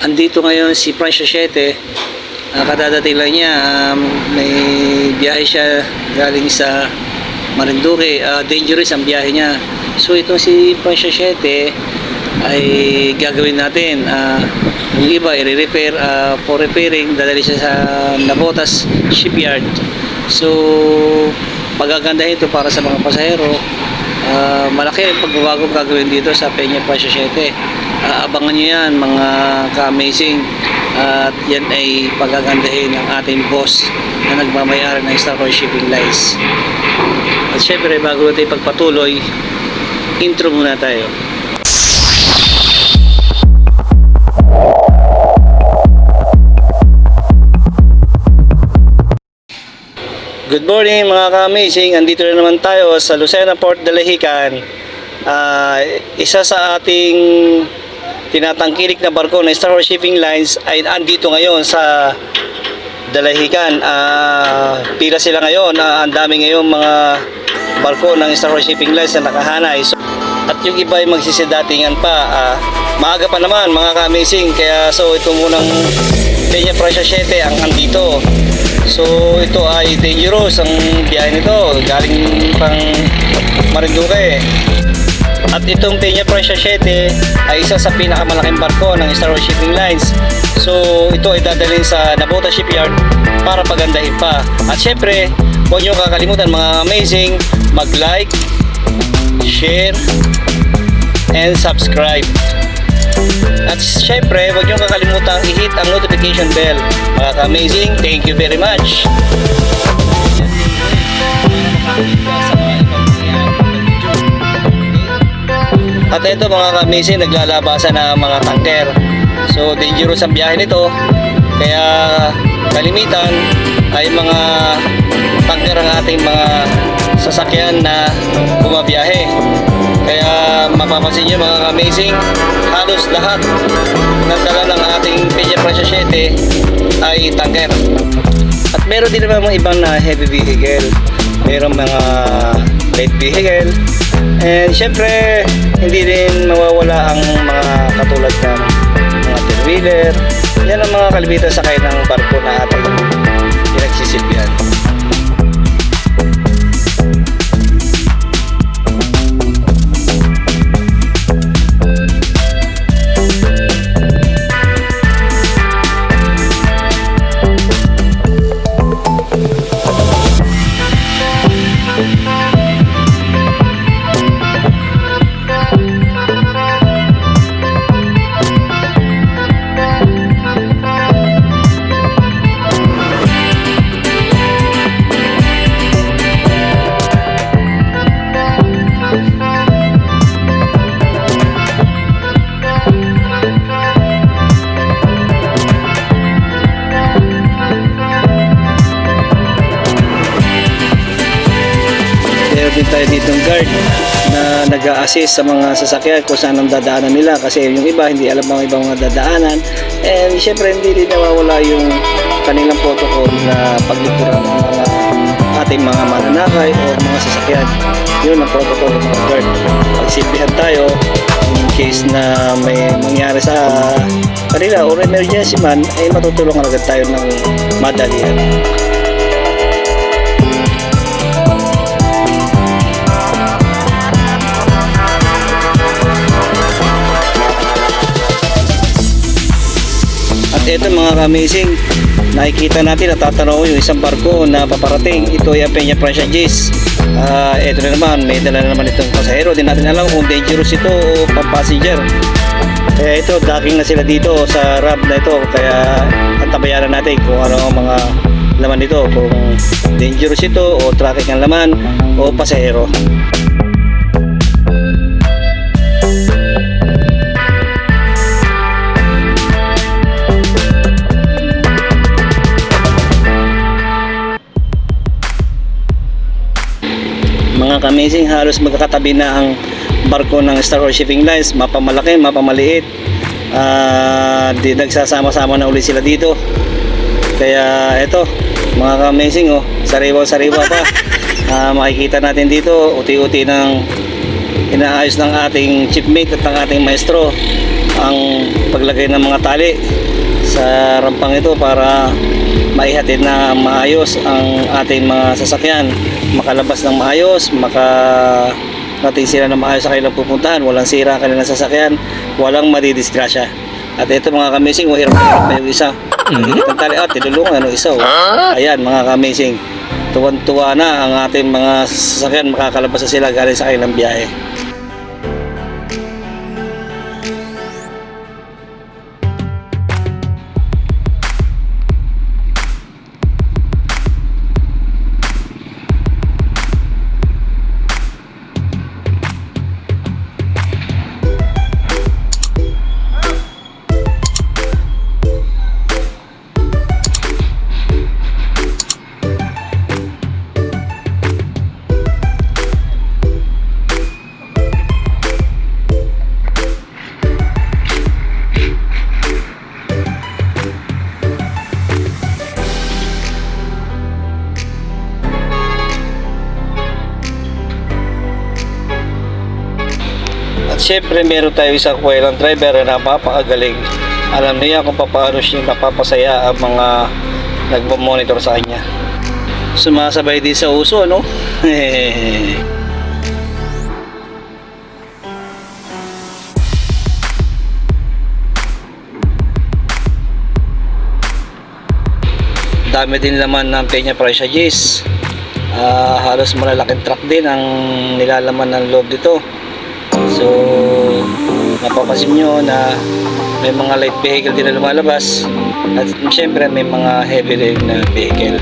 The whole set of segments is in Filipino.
andito ngayon si Francia Siete. Uh, kadadating lang niya. Um, may biyahe siya galing sa Marinduque. Ah, dangerous ang biyahe niya. So itong si Francia Siete ay gagawin natin. Ah, yung iba, i-repair ah, for repairing. Dadali siya sa Nabotas Shipyard. So, pagagandahin ito para sa mga pasahero. Ah, malaki ang pagbabagong gagawin dito sa Peña Pasha 7. Ah, abangan nyo yan mga ka-amazing. At yan ay pagagandahin ng ating boss na nagmamayari ng Star Wars Shipping Lines. At syempre, bago natin pagpatuloy, intro muna tayo. Good morning mga ka-amazing. Andito na naman tayo sa Lucena Port de Lehican. Ah, isa sa ating tinatangkilik na barko na Star Wars Shipping Lines ay andito ngayon sa Dalahican. Ah, pila sila ngayon. Ah, ang dami ngayon mga barko ng Star Wars Shipping Lines na nakahanay. So, at yung iba ay magsisidatingan pa. Ah, maaga pa naman mga ka-amazing. Kaya so ito munang Peña Prasya 7 ang andito. So ito ay dangerous ang biyahe nito. Galing pang Marinduque. At itong Peña Prasya 7 ay isa sa pinakamalaking barko ng Star Wars Shipping Lines. So ito ay dadalhin sa Nabota Shipyard para pagandahin pa. At syempre, huwag nyo kakalimutan mga amazing mag-like, share, and subscribe. At syempre, huwag niyo kakalimutan i-hit ang notification bell. Mga ka-amazing, thank you very much. At ito mga ka-amazing, naglalabasan na mga tanker. So, dangerous ang biyahe nito. Kaya kalimitan ay mga tanker ang ating mga sasakyan na bumabiyahe. Kaya mapapansin nyo mga amazing, halos lahat ng dala ng ating Peña Prasya 7 ay tanker. At meron din naman mga ibang na heavy vehicle. Meron mga light vehicle. And syempre, hindi din mawawala ang mga katulad ng mga three-wheeler. Yan ang mga kalimitan sakay ng barko na ating pinagsisilbihan. Tayo ditong guard na nag assist sa mga sasakyan kung saan ang dadaanan nila. Kasi yung iba hindi alam ang ibang mga dadaanan. And syempre hindi din nawawala yung kanilang protocol na paglikuran ng mga ating mga mananakay o mga sasakyan. Yun ang protocol ng mga guard. Pagsilbihan tayo in case na may mangyari sa kanila or emergency man ay matutulungan agad tayo ng madalian. At ito mga ka-amazing, nakikita natin natatanaw yung isang barko na paparating. Ito ay Peña Francia Jays. Ah, ito na naman, may dala na naman itong pasahero. Di natin alam kung dangerous ito o pang-passenger. Kaya ito, docking na sila dito sa ramp na ito. Kaya antabayanan natin kung ano ang mga laman nito. Kung dangerous ito o traffic ang laman o pasahero. Mga kamazing halos magkakatabi na ang barko ng Star Wars Shipping Lines. Mapamalaki, mapamaliit. Ah, di nagsasama-sama na ulit sila dito. Kaya eto mga kamazing oh sariwa sariwa pa. Ah, makikita natin dito uti-uti ng inaayos ng ating chipmate at ng ating maestro ang paglagay ng mga tali sa rampang ito para maihatid na maayos ang ating mga sasakyan makalabas ng maayos maka natin sila na maayos sa kanilang pupuntahan walang sira ang kanilang sasakyan walang madidisgrasya. At ito mga kamising oh, hirap na hirap na yung isa. Higit ang tali at tinulungan ano isa oh. ayan mga kamising tuwan-tuwa na ang ating mga sasakyan makakalabas na sila galing sa kanilang biyahe At syempre meron tayo isang kwelang driver na napapakagaling. Alam niya kung paano siya napapasaya ang mga nagmamonitor sa kanya. Sumasabay din sa uso, no? Dami din laman ng Peña Presya Gis. Ah, halos malalaking truck din ang nilalaman ng loob dito. So, napapansin nyo na may mga light vehicle din na lumalabas at syempre may mga heavy rig na vehicle.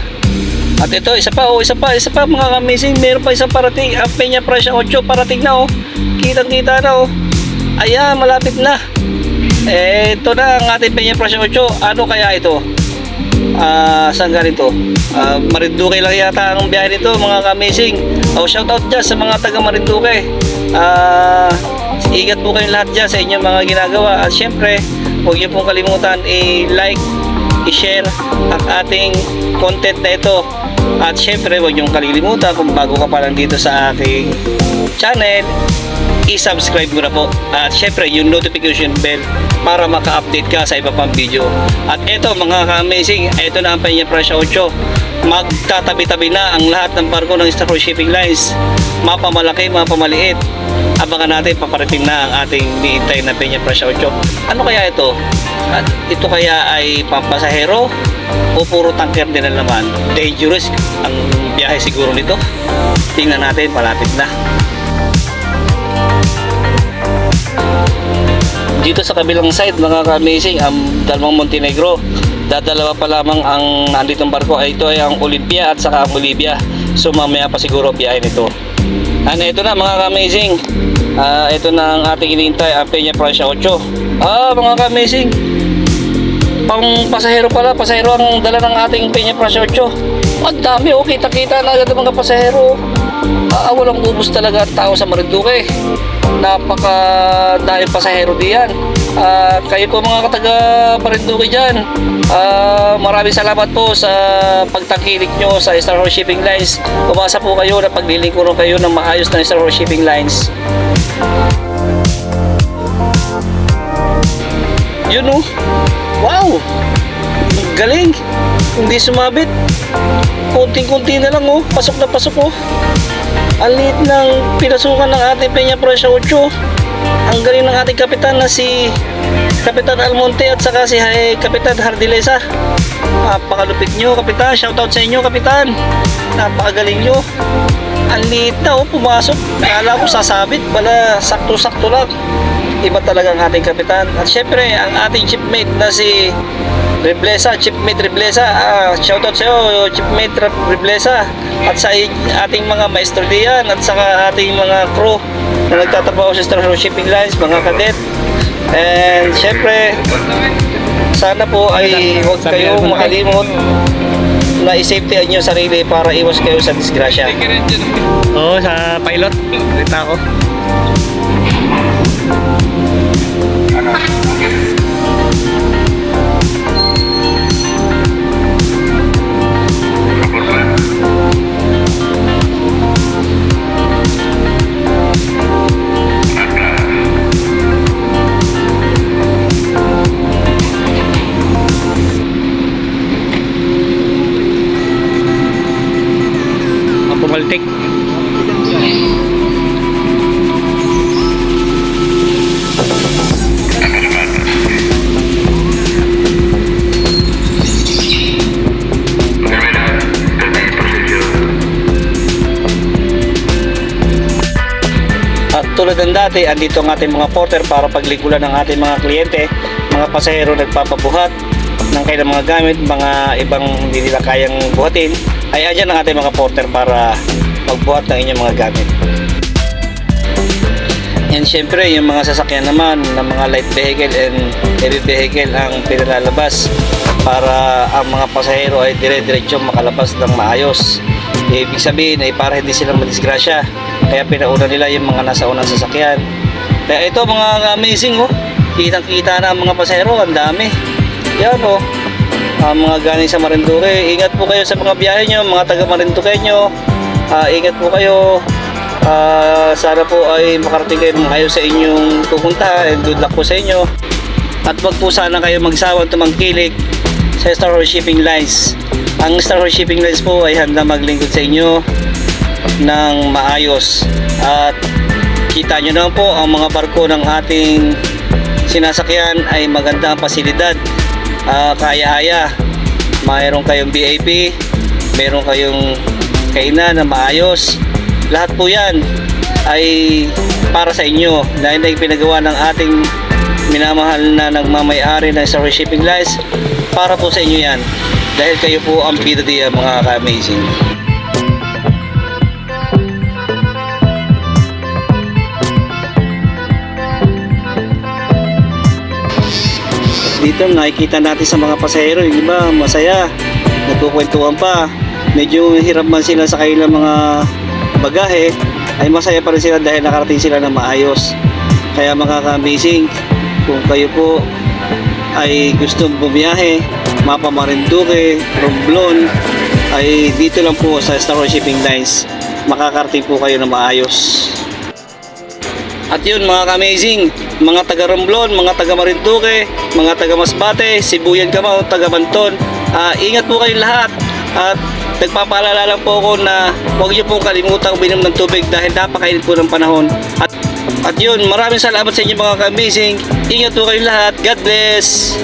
At ito, isa pa, oh, isa pa, isa pa mga amazing, meron pa isang parating, ang Peña Presya 8, parating na oh. Kitang kita na oh. Ayan, malapit na. Eh, ito na ang ating Peña Presya 8. Ano kaya ito? Ah, saan galing to? Ah, Marinduque lang yata ang biyahe nito, mga ka-amazing. Oh, shout out dyan sa mga taga Marinduque. Ah, ingat po kayong lahat dyan sa inyong mga ginagawa. At syempre, huwag niyo pong kalimutan i-like, i-share ang ating content na ito. At syempre, huwag niyong kalilimutan kung bago ka pa lang dito sa aking channel, i-subscribe mo na po. At syempre, yung notification bell para maka-update ka sa iba pang video. At ito mga ka-amazing, ito na ang Peña Presya 8. Magtatabi-tabi na ang lahat ng barko ng Star Cruise Shipping Lines. Mapamalaki, mapamaliit. Abangan natin, paparating na ang ating niintay na Peña Presya 8. Ano kaya ito? At ito kaya ay pampasahero o puro tanker din na naman? Dangerous ang biyahe siguro nito. Tingnan natin, palapit na. dito sa kabilang side mga ka-amazing ang dalawang Montenegro dadalawa pa lamang ang nanditong barko. Ay ito ay ang Olympia at saka ang Bolivia. So mamaya pa siguro biyahe nito. And ito na mga ka-amazing. Ah, ito na ang ating inintay ang Peña Francia 8 ah mga ka-amazing. Pang pasahero pala pasahero ang dala ng ating Peña Francia 8 ang dami oh kita kita na agad mga pasahero. Ah, walang ubus talaga tao sa Marinduque. Napaka dahil pasahero diyan at kayo po mga kataga Marinduque dyan. Ah, maraming salamat po sa pagtangkilik nyo sa Star Horse Shipping Lines. Umasa po kayo na paglilingkuran kayo ng maayos na Star Horse Shipping Lines. Yun oh. Wow! Galing! Hindi sumabit. Kunting-kunti na lang oh. Pasok na pasok oh. Ang liit ng pinasukan ng ating Peña Presya 8 ang galing ng ating kapitan na si Kapitan Almonte at saka si eh, Kapitan Hardilesa napakalupit nyo kapitan. Shoutout sa inyo kapitan. Napakagaling nyo. Ang liit na oh pumasok. Kala ko sasabit. Pala sakto-sakto lang. Iba talaga ang ating kapitan. At syempre ang ating chipmate na si Reblesa, Chipmate Reblesa. Ah, shoutout sa iyo, Chipmate Reblesa. At sa ating mga maestro diyan at saka ating mga crew na nagtatrabaho sa Star Cruise Shipping Lines, mga kadet. And syempre, sana po ay huwag kayong makalimot na i-safety nyo sarili para iwas kayo sa disgrasya. Oo, sa pilot. Kita Maltik. At tulad ng dati, andito ang ating mga porter para paglikulan ng ating mga kliyente, mga pasahero nagpapabuhat, ng kanilang mga gamit, mga ibang hindi nila kayang buhatin, ay andyan ang ating mga porter para magbuhat ng inyong mga gamit. And syempre, yung mga sasakyan naman ng mga light vehicle and heavy vehicle ang pinalalabas para ang mga pasahero ay dire-diretso makalabas ng maayos. Ibig sabihin ay para hindi sila madisgrasya. Kaya pinauna nila yung mga nasa unang sasakyan. Kaya ito mga amazing oh. Kitang kita na ang mga pasahero, ang dami. Yan oh. Ang mga galing sa Marinduque, ingat po kayo sa mga biyahe nyo, mga taga Marinduque nyo. Ah, ingat po kayo. Ah, sana po ay makarating kayo ng ayos sa inyong pupuntahan and good luck po sa inyo. At wag po sana kayo magsawang tumangkilik sa Star Horse Shipping Lines. Ang Star Horse Shipping Lines po ay handa maglingkod sa inyo ng maayos. At kita nyo naman po ang mga barko ng ating sinasakyan ay maganda ang pasilidad. Ah, kaya-haya. Mayroon kayong VIP, meron kayong kainan na maayos. Lahat po yan ay para sa inyo na pinagawa ng ating minamahal na nagmamayari ng Horse Shipping Lines para po sa inyo yan dahil kayo po ang PWD mga ka-amazing. Dito nakikita natin sa mga pasahero, yung iba masaya, nagkukwentuhan pa. Medyo hirap man sila sa kanilang mga bagahe, ay masaya pa rin sila dahil nakarating sila ng maayos. Kaya mga ka-amazing, kung kayo po ay gusto bumiyahe, Mapa Marinduque, Romblon, ay dito lang po sa Star Shipping Lines. Makakarating po kayo ng maayos. At yun mga ka-amazing, mga taga Romblon, mga taga Marinduque, mga taga Masbate, Sibuyan Camao, taga Banton, ah, ingat po kayong lahat. At nagpapaalala lang po ako na huwag niyo pong kalimutang uminom ng tubig dahil napakainit po ng panahon. At, at yun, maraming salamat sa inyo mga ka-amazing. Ingat po kayong lahat. God bless!